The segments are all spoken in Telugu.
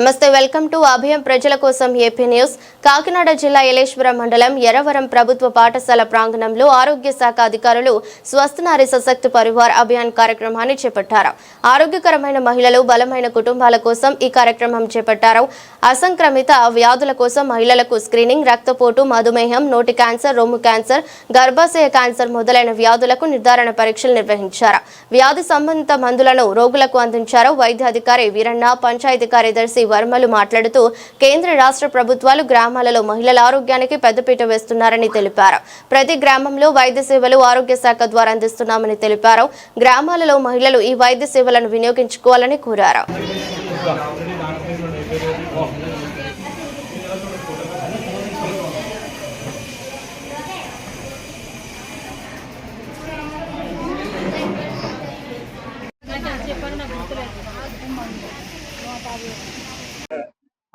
నమస్తే వెల్కమ్ టు అభయం ప్రజల కోసం ఏపీ న్యూస్. కాకినాడ జిల్లా ఏలేశ్వరం మండలం ఎర్రవరం ప్రభుత్వ పాఠశాల ప్రాంగణంలో ఆరోగ్య శాఖ అధికారులు స్వస్థనారి సశక్త పరివార్ అభియాన్ కార్యక్రమాన్ని చేపట్టారు. ఆరోగ్యకరమైన మహిళలు బలమైన కుటుంబాల కోసం ఈ కార్యక్రమం చేపట్టారు. అసంక్రమిత వ్యాధుల కోసం మహిళలకు స్క్రీనింగ్ రక్తపోటు మధుమేహం నోటి క్యాన్సర్ రొమ్ము క్యాన్సర్ గర్భాశయ క్యాన్సర్ మొదలైన వ్యాధులకు నిర్ధారణ పరీక్షలు నిర్వహించారు. వ్యాధి సంబంధిత మందులను రోగులకు అందించారు. వైద్యాధికారి వీరన్న పంచాయతీ కార్యదర్శి వర్మలు మాట్లాడుతూ కేంద్ర రాష్ట్ర ప్రభుత్వాలు గ్రామాలలో మహిళల ఆరోగ్యానికి పెద్దపీట వేస్తున్నారని తెలిపారు. ప్రతి గ్రామంలో వైద్య సేవలు ఆరోగ్య శాఖ ద్వారా అందిస్తున్నామని తెలిపారు. గ్రామాలలో మహిళలు ఈ వైద్య సేవలను వినియోగించుకోవాలని కోరారు.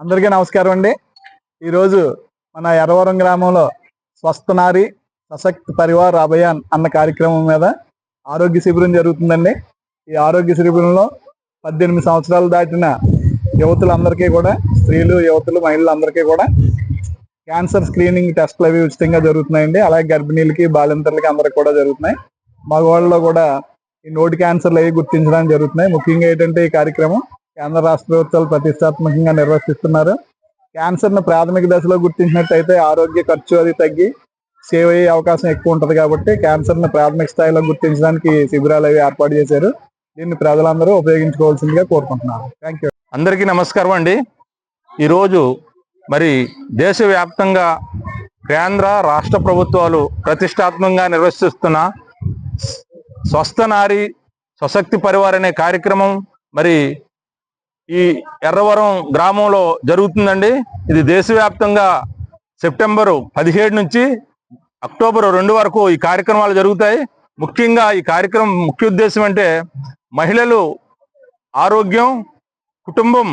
అందరికీ నమస్కారం అండి. ఈరోజు మన ఎర్రవరం గ్రామంలో స్వస్థ నారి సశక్తి పరివార్ అభయాన్ అన్న కార్యక్రమం మీద ఆరోగ్య శిబిరం జరుగుతుందండి. ఈ ఆరోగ్య శిబిరంలో పద్దెనిమిది సంవత్సరాలు దాటిన యువతులందరికీ కూడా స్త్రీలు యువతులు మహిళలందరికీ కూడా క్యాన్సర్ స్క్రీనింగ్ టెస్ట్లు అవి ఉచితంగా జరుగుతున్నాయండి. అలాగే గర్భిణీలకి బాలింతలకి అందరికి కూడా జరుగుతున్నాయి. మగవాళ్ళలో కూడా ఈ నోటి క్యాన్సర్లు అవి గుర్తించడానికి జరుగుతున్నాయి. ముఖ్యంగా ఏంటంటే ఈ కార్యక్రమం కేంద్ర రాష్ట్ర ప్రభుత్వాలు ప్రతిష్టాత్మకంగా నిర్వహిస్తున్నారు క్యాన్సర్ను ప్రాథమిక దశలో గుర్తించినట్టయితే ఆరోగ్య ఖర్చు అది తగ్గి సేవ్ అయ్యే అవకాశం ఎక్కువ ఉంటుంది కాబట్టి క్యాన్సర్ను ప్రాథమిక స్థాయిలో గుర్తించడానికి శిబిరాలు అవి ఏర్పాటు చేశారు. దీన్ని ప్రజలందరూ ఉపయోగించుకోవాల్సిందిగా కోరుకుంటున్నారు. థ్యాంక్ యూ అందరికీ నమస్కారం అండి. ఈరోజు మరి దేశవ్యాప్తంగా కేంద్ర రాష్ట్ర ప్రభుత్వాలు ప్రతిష్టాత్మకంగా నిర్వహిస్తున్న స్వస్థ నారి స్వశక్తి పరివార్ అనే కార్యక్రమం మరి ఈ ఎర్రవరం గ్రామంలో జరుగుతుందండి. ఇది దేశవ్యాప్తంగా సెప్టెంబరు పదిహేడు నుంచి అక్టోబర్ రెండు వరకు ఈ కార్యక్రమాలు జరుగుతాయి. ముఖ్యంగా ఈ కార్యక్రమం ముఖ్య ఉద్దేశం అంటే మహిళలు ఆరోగ్యం కుటుంబం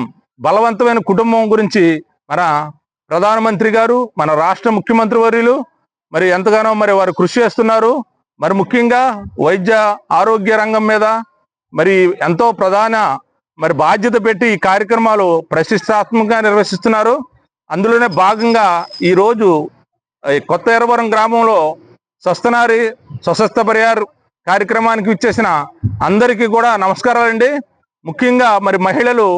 బలవంతమైన కుటుంబం గురించి మన ప్రధానమంత్రి గారు మన రాష్ట్ర ముఖ్యమంత్రి వర్యులు మరి ఎంతగానో మరి వారు కృషి చేస్తున్నారు. మరి ముఖ్యంగా వైద్య ఆరోగ్య రంగం మీద మరి ఎంతో ప్రధాన మరి బాధ్యత పెట్టి ఈ కార్యక్రమాలు ప్రతిష్టాత్మకంగా నిర్వహిస్తున్నారు. అందులోనే భాగంగా ఈరోజు ఈ కొత్త ఎర్రవరం గ్రామంలో స్వస్థనారి స్వస్థ పరిహార్ కార్యక్రమానికి ఇచ్చేసిన అందరికీ కూడా నమస్కారాలండి. ముఖ్యంగా మరి మహిళలు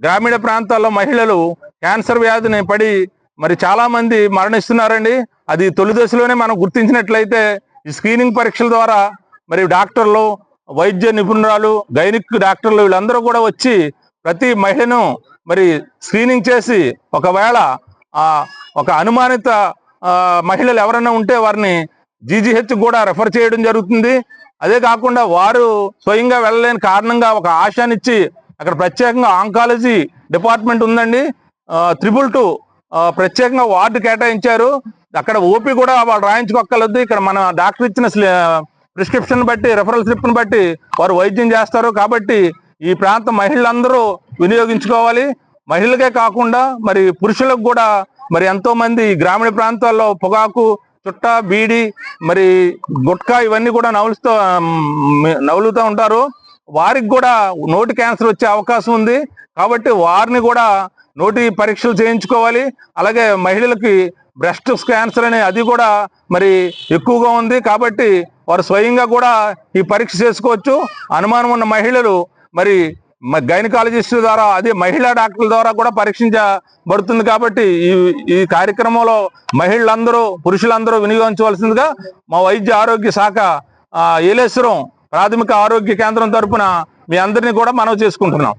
గ్రామీణ ప్రాంతాల్లో మహిళలు క్యాన్సర్ వ్యాధిని పడి మరి చాలామంది మరణిస్తున్నారండి. అది తొలి దశలోనే మనం గుర్తించినట్లయితే ఈ స్క్రీనింగ్ పరీక్షల ద్వారా మరి డాక్టర్లు వైద్య నిపుణురాలు గైనిక్ డాక్టర్లు వీళ్ళందరూ కూడా వచ్చి ప్రతి మహిళను మరి స్క్రీనింగ్ చేసి ఒకవేళ ఆ ఒక అనుమానిత మహిళలు ఎవరైనా ఉంటే వారిని జీజీహెచ్ కూడా రెఫర్ చేయడం జరుగుతుంది. అదే కాకుండా వారు స్వయంగా వెళ్ళలేని కారణంగా ఒక ఆశానిచ్చి అక్కడ ప్రత్యేకంగా ఆంకాలజీ డిపార్ట్మెంట్ ఉందండి. త్రిబుల్ టూ ప్రత్యేకంగా వార్డు కేటాయించారు. అక్కడ ఓపీ కూడా వాళ్ళు రాయించుకోక్కర్లేదు. ఇక్కడ మన డాక్టర్ ఇచ్చిన ప్రిస్క్రిప్షన్ బట్టి రెఫరల్ స్లిప్ను బట్టి వారు వైద్యం చేస్తారు. కాబట్టి ఈ ప్రాంత మహిళలందరూ వినియోగించుకోవాలి. మహిళలకే కాకుండా మరి పురుషులకు కూడా మరి ఎంతో మంది గ్రామీణ ప్రాంతాల్లో పొగాకు చుట్ట బీడి మరి గుట్కా ఇవన్నీ కూడా నవలుస్తూ నవలుతూ ఉంటారు. వారికి కూడా నోటి క్యాన్సర్ వచ్చే అవకాశం ఉంది. కాబట్టి వారిని కూడా నోటి పరీక్షలు చేయించుకోవాలి. అలాగే మహిళలకి బ్రెస్ట్ క్యాన్సర్ అనే అది కూడా మరి ఎక్కువగా ఉంది కాబట్టి వారు స్వయంగా కూడా ఈ పరీక్ష చేసుకోవచ్చు. అనుమానం ఉన్న మహిళలు మరి గైనకాలజిస్ట్ ద్వారా అదే మహిళా డాక్టర్ల ద్వారా కూడా పరీక్షించబడుతుంది కాబట్టి ఈ ఈ కార్యక్రమంలో మహిళలందరూ పురుషులందరూ వినియోగించవలసిందిగా మా వైద్య ఆరోగ్య శాఖ ఏలేశ్వరం ప్రాథమిక ఆరోగ్య కేంద్రం తరపున మీ అందరినీ కూడా మనవి చేసుకుంటున్నాం.